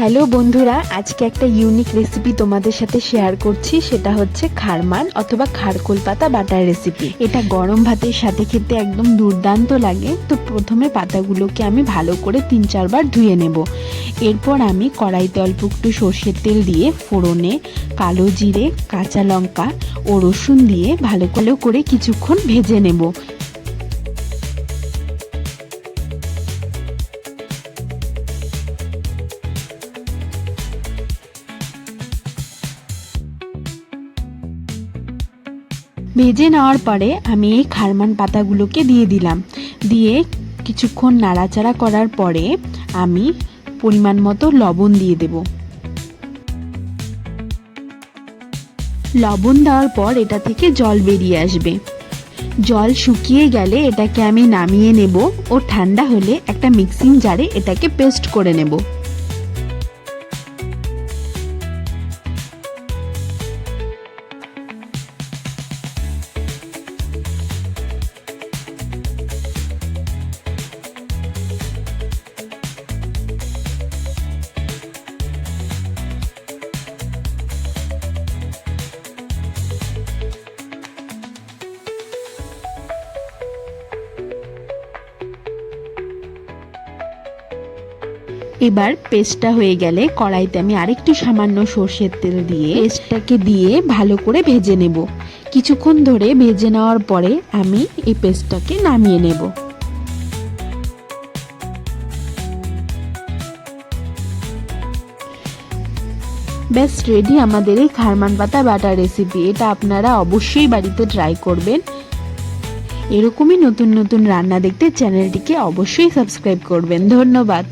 Hello বন্ধুরা, আজকে একটা ইউনিক রেসিপি তোমাদের সাথে শেয়ার করছি। সেটা হচ্ছে খারমান অথবা খারকোল পাতা বাটার রেসিপি এটা গরম ভাতের সাথে খেতে একদম দুর্দান্ত লাগে। তো প্রথমে পাতাগুলোকে আমি ভালো করে তিন চারবার ধুয়ে নেব। এরপর আমি কড়াইতে অল্প একটু সর্ষের তেল দিয়ে ফোড়নে কালো জিরে, কাঁচা লঙ্কা ও রসুন দিয়ে ভালো করে করে কিছুক্ষণ ভেজে নেব। ভেজে নেওয়ার পরে আমি এই খারমান পাতাগুলোকে দিয়ে দিলাম। দিয়ে কিছুক্ষণ নাড়াচাড়া করার পরে আমি পরিমাণ মতো লবণ দিয়ে দেব। লবণ দেওয়ার পর এটা থেকে জল বেরিয়ে আসবে। জল শুকিয়ে গেলে এটাকে আমি নামিয়ে নেব ও ঠান্ডা হলে একটা মিক্সিং জারে এটাকে পেস্ট করে নেব। এবার পেস্টটা হয়ে গেলে কড়াইতে আমি আরেকটু সামান্য সর্ষের তেল দিয়ে পেস্টটাকে দিয়ে ভালো করে ভেজে নেব। কিছুক্ষণ ধরে ভেজে নেওয়ার পরে আমি এই পেস্টটাকে নামিয়ে নেব। ব্যাস রেডি আমাদের এই খারমান পাতা বাটার রেসিপি এটা আপনারা অবশ্যই বাড়িতে ট্রাই করবেন। এরকমই নতুন নতুন রান্না দেখতে চ্যানেলটিকে অবশ্যই সাবস্ক্রাইব করবেন। ধন্যবাদ।